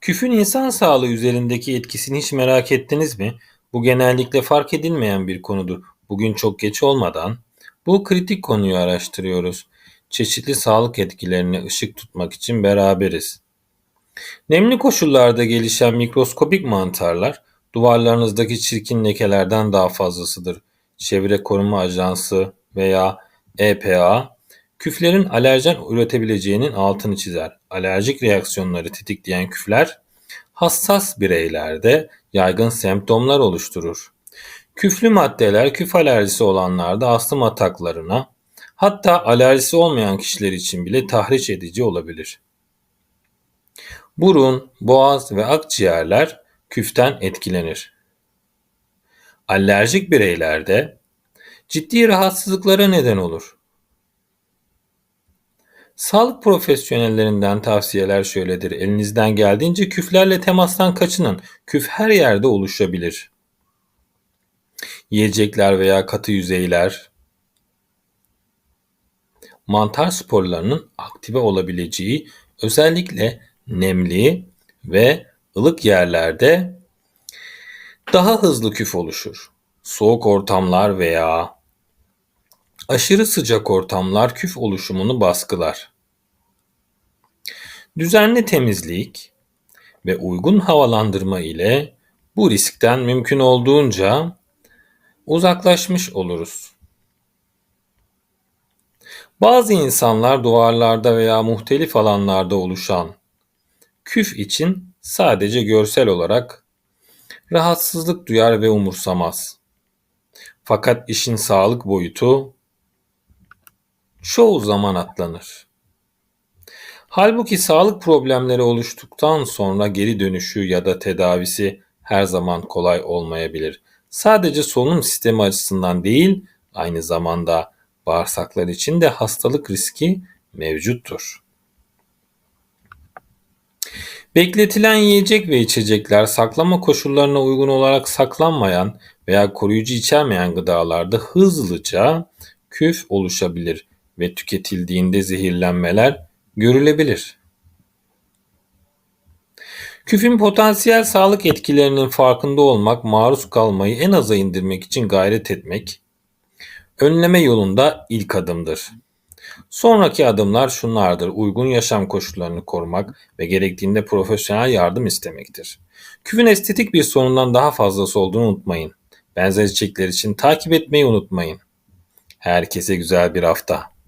Küfün insan sağlığı üzerindeki etkisini hiç merak ettiniz mi? Bu genellikle fark edilmeyen bir konudur. Bugün çok geç olmadan bu kritik konuyu araştırıyoruz. Çeşitli sağlık etkilerine ışık tutmak için beraberiz. Nemli koşullarda gelişen mikroskopik mantarlar duvarlarınızdaki çirkin lekelerden daha fazlasıdır. Çevre Koruma Ajansı veya EPA küflerin alerjen üretebileceğinin altını çizer. Alerjik reaksiyonları tetikleyen küfler hassas bireylerde yaygın semptomlar oluşturur. Küflü maddeler küf alerjisi olanlarda astım ataklarına hatta alerjisi olmayan kişiler için bile tahriş edici olabilir. Burun, boğaz ve akciğerler küften etkilenir. Alerjik bireylerde ciddi rahatsızlıklara neden olur. Sağlık profesyonellerinden tavsiyeler şöyledir. Elinizden geldiğince küflerle temastan kaçının. Küf her yerde oluşabilir. Yiyecekler veya katı yüzeyler, mantar sporlarının aktive olabileceği özellikle nemli ve ılık yerlerde daha hızlı küf oluşur. Soğuk ortamlar veya aşırı sıcak ortamlar küf oluşumunu baskılar. Düzenli temizlik ve uygun havalandırma ile bu riskten mümkün olduğunca uzaklaşmış oluruz. Bazı insanlar duvarlarda veya muhtelif alanlarda oluşan küf için sadece görsel olarak rahatsızlık duyar ve umursamaz. Fakat işin sağlık boyutu çoğu zaman atlanır. Halbuki sağlık problemleri oluştuktan sonra geri dönüşü ya da tedavisi her zaman kolay olmayabilir. Sadece solunum sistemi açısından değil, aynı zamanda bağırsaklar için de hastalık riski mevcuttur. Bekletilen yiyecek ve içecekler saklama koşullarına uygun olarak saklanmayan veya koruyucu içermeyen gıdalarda hızlıca küf oluşabilir ve tüketildiğinde zehirlenmeler görülebilir. Küfün potansiyel sağlık etkilerinin farkında olmak, maruz kalmayı en aza indirmek için gayret etmek, önleme yolunda ilk adımdır. Sonraki adımlar şunlardır. Uygun yaşam koşullarını korumak ve gerektiğinde profesyonel yardım istemektir. Küfün estetik bir sorundan daha fazlası olduğunu unutmayın. Benzer içerikler için takip etmeyi unutmayın. Herkese güzel bir hafta.